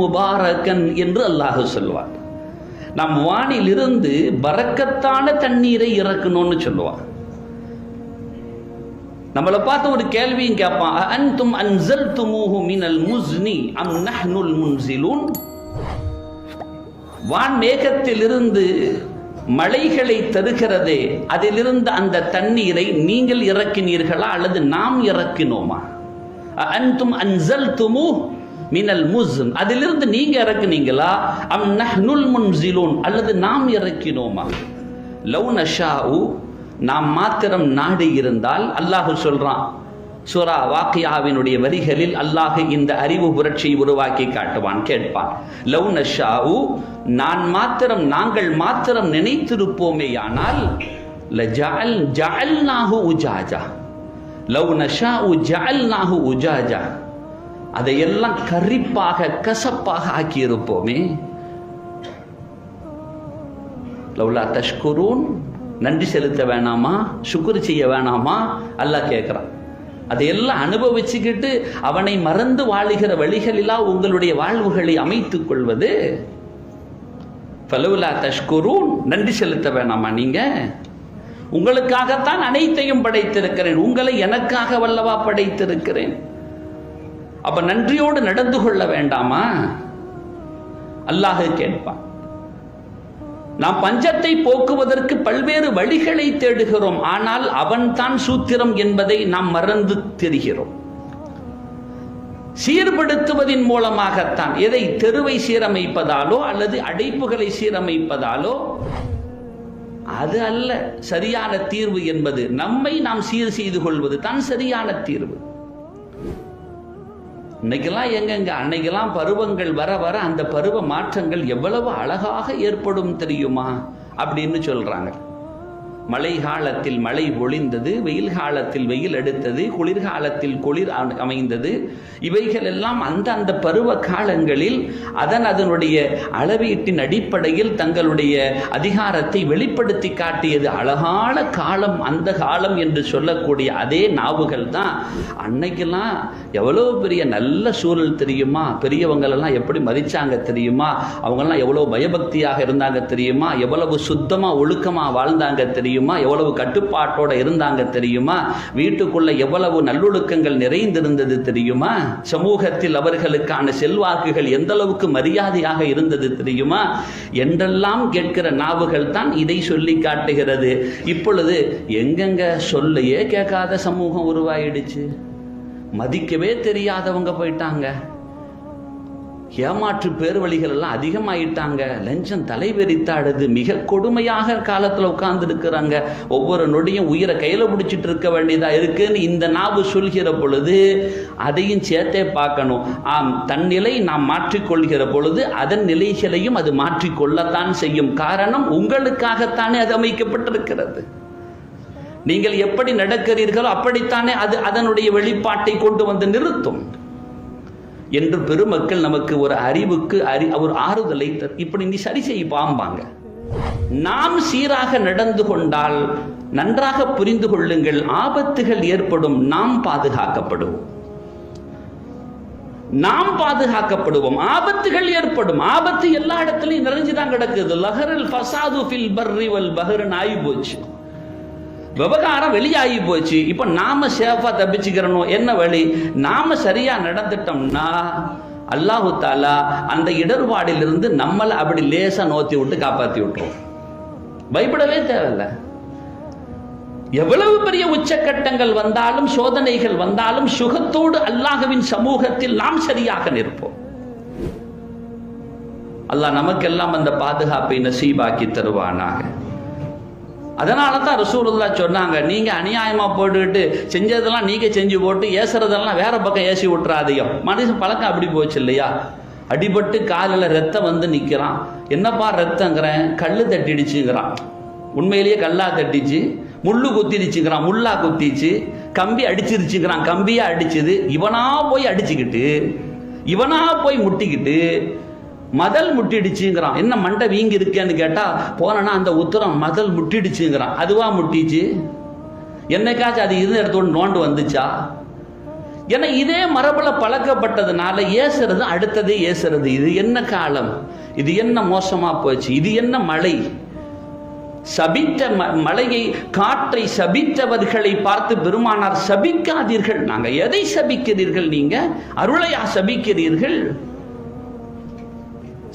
முபாரகன் என்று அல்லாஹு சொல்வார் நம் வானிலிருந்து பறக்கத்தான தண்ணீரை இறக்கணும்னு சொல்லுவான். நம்மளை பார்த்து ஒரு கேள்வியும் கேட்பான். அன்தும் அன்சல் துமூஹு மினல் முஸ்னி அம் நஹ்னுல் முன்சிலூன்? வான் மேகத்திலிருந்து மலைகளை தருகிறதே அதிலிருந்து அந்த தண்ணீரை நீங்கள் இறக்கினீர்களா அல்லது நாம் இறக்கினோமா? அன்தும் அன்சல் துமு மினல் முஸ்ம். அதிலிருந்து நீங்க இறக்குனீங்களா? அம் நஹ்னுல் முன்சிலூன். அல்லது நாம் இறக்கினோமா? லவ் நஷாஉ. நாம் மாத்திரம் நாடு இருந்தால் அல்லாஹு சொல்றான். சுரா வாக்கியாவினுடைய வரிகளில் அல்லாஹ் இந்த அறிவு புரட்சியை உருவாக்கி காட்டுவான் கேட்பான். லவ் நஷாஉ. நான் மாத்திரம் நாங்கள் மாத்திரம் நினைத்திருப்போமேயானால் ஜால் நாகு உஜாஜா. லவ் உஜால் நாகு உஜாஜா. அதையெல்லாம் கரிப்பாக கசப்பாக ஆக்கியிருப்போமே. லவ்லா தஷ்குரூன் நன்றி செலுத்த வேணாமா? சுக்குரு செய்ய வேணாமா? அல்லாஹ் கேட்குறான். அதையெல்லாம் அனுபவிச்சுக்கிட்டு அவனை மறந்து வாழுகிற வழிகளிலா உங்களுடைய வாழ்வுகளை அமைத்துக் கொள்வது? பலவுலா தஷ்குரூன் நன்றி செலுத்த வேணாமா நீங்க? உங்களுக்காகத்தான் அனைத்தையும் படைத்திருக்கிறேன். உங்களை எனக்காக வல்லவா படைத்திருக்கிறேன். அப்ப நன்றியோடு நடந்து கொள்ள வேண்டாமா? அல்லாஹ் கேட்பான். நாம் பஞ்சத்தை போக்குவதற்கு பல்வேறு வழிகளை தேடுகிறோம். ஆனால் அவன்தான் சூத்திரம் என்பதை நாம் மறந்து தெரிகிறோம். சீர்படுத்துவதின் மூலமாகத்தான். எதை தெருவை சீரமைப்பதாலோ அல்லது அடைப்புகளை சீரமைப்பதாலோ அது அல்ல. சரியான தீர்வு என்பது நம்மை நாம் சீர் செய்து கொள்வது தான் சரியான தீர்வு. இன்னைக்கெல்லாம் எங்கெங்க? அன்னைக்கெல்லாம் பருவங்கள் வர வர அந்த பருவ மாற்றங்கள் எவ்வளவு அழகாக ஏற்படும் தெரியுமா? அப்படின்னு சொல்கிறாங்க மழை காலத்தில் மழை ஒளிந்தது வெயில் காலத்தில் வெயில் எடுத்தது குளிர்காலத்தில் குளிர் அமைந்தது. இவைகள் எல்லாம் அந்த அந்த பருவ காலங்களில் அதன் அதனுடைய அளவீட்டின் அடிப்படையில் தங்களுடைய அதிகாரத்தை வெளிப்படுத்தி காட்டியது. அழகான காலம் அந்த காலம் என்று சொல்லக்கூடிய அதே நாவுகள் தான். அன்னைக்கெல்லாம் எவ்வளோ பெரிய நல்ல சூழல் தெரியுமா? பெரியவங்களெல்லாம் எப்படி மதிச்சாங்க தெரியுமா? அவங்கெல்லாம் எவ்வளோ பயபக்தியாக இருந்தாங்க தெரியுமா? எவ்வளவு சுத்தமாக ஒழுக்கமாக வாழ்ந்தாங்க தெரியுமா? எவ்வளவு கட்டுப்பாட்டோட இருந்தாங்க தெரியுமா? வீட்டுக்குள்ள எவ்வளவு நல்லொழுக்கங்கள் நிறைந்திருந்தது தெரியுமா? சமூகத்தில் அவர்களுக்கான செல்வாக்குகள் எந்த அளவுக்கு மரியாதையாக இருந்தது தெரியுமா? என்றெல்லாம் கேட்கிற நாவுகள் தான் இதை சொல்லி காட்டுகிறது. இப்பொழுது எங்கெங்க சொல்லையே கேட்காத சமூகம் உருவாயிடுச்சு. மதிக்கவே தெரியாதவங்க போயிட்டாங்க. ஏமாற்று பேர்வழிகள் எல்லாம் அதிகமாயிட்டாங்க. லஞ்சம் தலைவெறித்தாடுது. மிக கொடுமையாக காலத்தில் உட்கார்ந்துருக்கிறாங்க. ஒவ்வொரு நொடியும் உயிரை கையில் பிடிச்சிட்டு இருக்க வேண்டியதாக இருக்குன்னு இந்த நாவு சொல்கிற பொழுது அதையும் சேர்த்தே பார்க்கணும். ஆம் தன் நிலை நாம் மாற்றிக்கொள்கிற பொழுது அதன் நிலைகளையும் அது மாற்றிக்கொள்ளத்தான் செய்யும். காரணம் உங்களுக்காகத்தானே அது அமைக்கப்பட்டிருக்கிறது. நீங்கள் எப்படி நடக்கிறீர்களோ அப்படித்தானே அது அதனுடைய வெளிப்பாட்டை கொண்டு வந்து நிறுத்தும். என்று பெருமக்கள் நமக்கு ஒரு அறிவுக்கு அறி ஒரு ஆறுதலை இப்படி நீ சரி செய்ய பாம்பாங்க நாம் சீராக நடந்து கொண்டால் நன்றாக புரிந்து கொள்ளுங்கள் ஆபத்துகள் ஏற்படும் நாம் பாதுகாக்கப்படுவோம். நாம் பாதுகாக்கப்படுவோம் ஆபத்துகள் ஏற்படும். ஆபத்து எல்லா இடத்துலையும் நிறைஞ்சுதான் கிடக்குது. லஹரில் ஃபசாது ஃபில் பர்ரி வல் பஹ்ருன்னு ஆகி போச்சு விவகாரம் வெளியாகி போச்சு. இப்போ நாம சேஃபா தப்பிச்சுக்கிறணும் என்ன வழி? நாம சரியா நடந்துட்டோம்னா அல்லாஹு தாலா அந்த இடர்பாடிலிருந்து நம்மளை அப்படி லேசா நோத்தி விட்டு காப்பாத்தி விட்டுரும். பயப்படவே தேவையில்லை. எவ்வளவு பெரிய உச்சக்கட்டங்கள் வந்தாலும் சோதனைகள் வந்தாலும் சுகத்தோடு அல்லாஹவின் சமூகத்தில் நாம் சரியாக நிற்போம். அல்லாஹ் நமக்கெல்லாம் அந்த பாதுகாப்பை நசீபாக்கி தருவானாக. அதனால தான் ரசூலுல்லா சொன்னாங்க நீங்கள் அநியாயமாக போட்டுக்கிட்டு செஞ்சதெல்லாம் நீங்கள் செஞ்சு போட்டு ஏசுறதெல்லாம் வேற பக்கம் ஏசி விட்டுறாதீங்க. மனுஷன் பழக்கம் அப்படி போச்சு இல்லையா? அடிபட்டு காலில் ரத்தம் வந்து நிற்கிறான் என்னப்பா ரத்தங்கிறேன்? கல் தட்டிடுச்சுங்கிறான். உண்மையிலேயே கல்லா தட்டிச்சு முள்ளு குத்திடுச்சுங்கிறான். முள்ளா குத்திச்சு கம்பி அடிச்சிருச்சுங்கிறான். கம்பியாக அடிச்சுது. இவனா போய் அடிச்சுக்கிட்டு இவனா போய் முட்டிக்கிட்டு மதல் முட்டிடுச்சுங்கிறான். என்ன மண்டை வீங்கி இருக்கேன்னு கேட்டா போனனா அந்த உத்தரம் மதல் முட்டிடுச்சுங்கிறான். அதுவா முட்டிச்சு? என்னைக்காச்சும் அது இருந்த இடத்தோடு நோண்டு வந்துச்சா? ஏன்னா இதே மரபில் பழக்கப்பட்டதுனால ஏசுறது அடுத்ததே ஏசுறது. இது என்ன காலம்? இது என்ன மோசமா போச்சு? இது என்ன மழை? சபித்த ம- மலையை காற்றை சபித்தவர்களை பார்த்து பெருமானார் சபிக்காதீர்கள். நாங்கள் எதை சபிக்கிறீர்கள் நீங்க? அருளையா சபிக்கிறீர்கள்?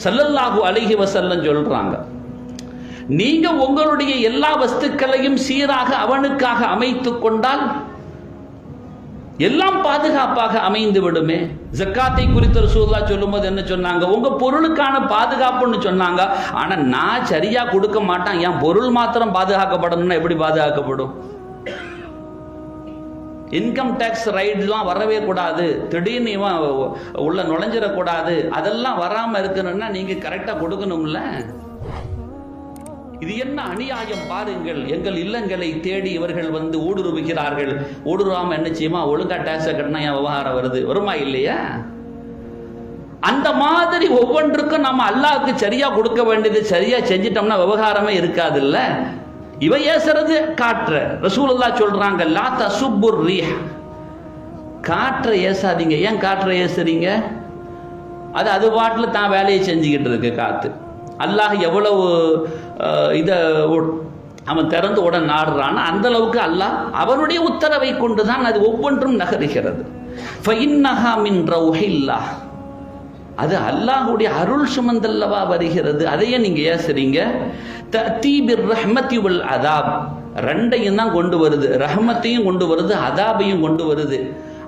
சல்லல்லாஹு அழகி வஸல்லம் சொல்றாங்க. நீங்க உங்களுடைய எல்லா வஸ்துக்களையும் சீராக அவனுக்காக அமைத்து கொண்டால் எல்லாம் பாதுகாப்பாக அமைந்து விடுமே. ஜக்காத்தை குறித்த ரசூலுல்லா சொல்லும்போது என்ன சொன்னாங்க? உங்க பொருளுக்கான பாதுகாப்புன்னு சொன்னாங்க. ஆனா நான் சரியா கொடுக்க மாட்டேன். என் பொருள் மாத்திரம் பாதுகாக்கப்படணும்னா எப்படி பாதுகாக்கப்படும்? இன்கம் டேக்ஸ் ரைட்லாம் வரவே கூடாது. திடீர்னு இவன் உள்ள நுழைஞ்சிடக்கூடாது. அதெல்லாம் வராமல் இருக்கணும்னா நீங்கள் கரெக்டாக கொடுக்கணும்ல. இது என்ன அநியாயம் பாருங்கள். எங்கள் இல்லங்களை தேடி இவர்கள் வந்து ஊடுருவுகிறார்கள். ஊடுருவாம என்ன செய்யுமா? ஒழுங்கா டேக்ஸை கட்டினா என் விவகாரம் வருது? வருமா இல்லையா? அந்த மாதிரி ஒவ்வொன்றுக்கும் நம்ம அல்லாவுக்கு சரியா கொடுக்க வேண்டியது சரியா செஞ்சிட்டோம்னா விவகாரமே இருக்காதுல்ல. இவ ஏசுறது காற்று. ரசூலல்லா சொல்றாங்க லா தசுப்புர் ரீஹ் காற்றை ஏசாதீங்க. ஏன் காற்றை ஏசுறீங்க? அது அது பாட்டில் தான் வேலையை செஞ்சுக்கிட்டு இருக்கு காற்று அல்லாஹ் எவ்வளவு இதை அவன் திறந்து உடன் நாடுறான் அந்த அளவுக்கு அல்லாஹ் அவனுடைய உத்தரவை கொண்டு தான் அது ஒவ்வொன்றும் நகருகிறது. அது அல்லாஹ்வுடைய அருள் சுமந்தல்லவா வருகிறது. அதையே நீங்க ஏசுறீங்க. தஅதி ரஹ்மத்தி ரஹ்மதி அதாப். ரெண்டையும் தான் கொண்டு வருது. ரஹ்மத்தையும் கொண்டு வருது அதாபையும் கொண்டு வருது.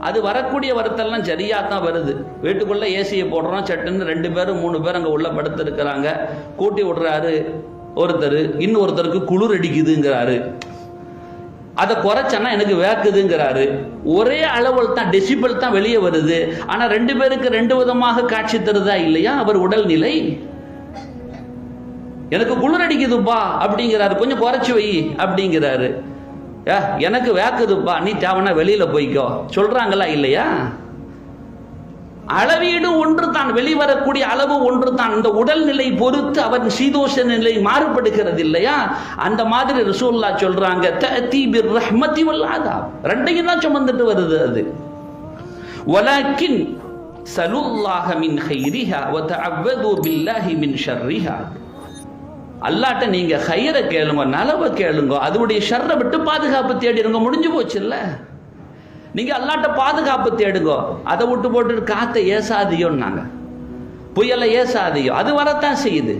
அது வரக்கூடிய வரத்தெல்லாம் சரியாக தான் வருது. வீட்டுக்குள்ளே ஏசியை போடுறோம் சட்டுன்னு ரெண்டு பேரும் மூணு பேர் அங்கே உள்ள படுத்துருக்கிறாங்க. கூட்டி விடுறாரு ஒருத்தர் இன்னொருத்தருக்கு குளிர் அடிக்குதுங்கிறாரு. அதை குறைச்சனா எனக்கு வேக்குதுங்கிறாரு. ஒரே அளவில் தான் டெசிபிள் தான் வெளியே வருது. ஆனால் ரெண்டு பேருக்கு ரெண்டு விதமாக காட்சி தருதா இல்லையா? அவர் உடல்நிலை எனக்கு குளிர் அடிக்குதுப்பா அப்படிங்கிறாரு. கொஞ்சம் குறைச்சி வை அப்படிங்கிறாரு. ஏ எனக்கு வேக்குதுப்பா. நீ தேவனா வெளியில போய்க்கோ. சொல்றாங்களா இல்லையா? அளவீடு ஒன்று தான் வெளிவரக்கூடிய அளவு ஒன்று தான் இந்த உடல்நிலை பொறுத்து அவன் சீதோஷ நிலை மாறுபடுகிறது இல்லையா? அந்த மாதிரி ரசூல்லா சொல்றாங்க தஅதி ரஹ்மதி வல் ரெண்டையும் தான் சுமந்துட்டு வருது அது. ஒலாக்கின் சலுல்லாக மின் ஹைரிஹா வ அவ்வதோ பில்லாஹி மின் ஷர்ரிஹா. அல்லாட்ட நீங்க ஹையரை கேளுங்க நலவை கேளுங்க அதோடைய ஷர்ரை விட்டு பாதுகாப்பு தேடிடுங்க முடிஞ்சு போச்சுல்ல? நீங்க அல்லாட்ட பாதுகாப்பு தேடுங்க அதை விட்டு போட்டு காத்த ஏசாதியோன்னாங்க. புயலை ஏசாதியோ அது வரத்தான் செய்யுது.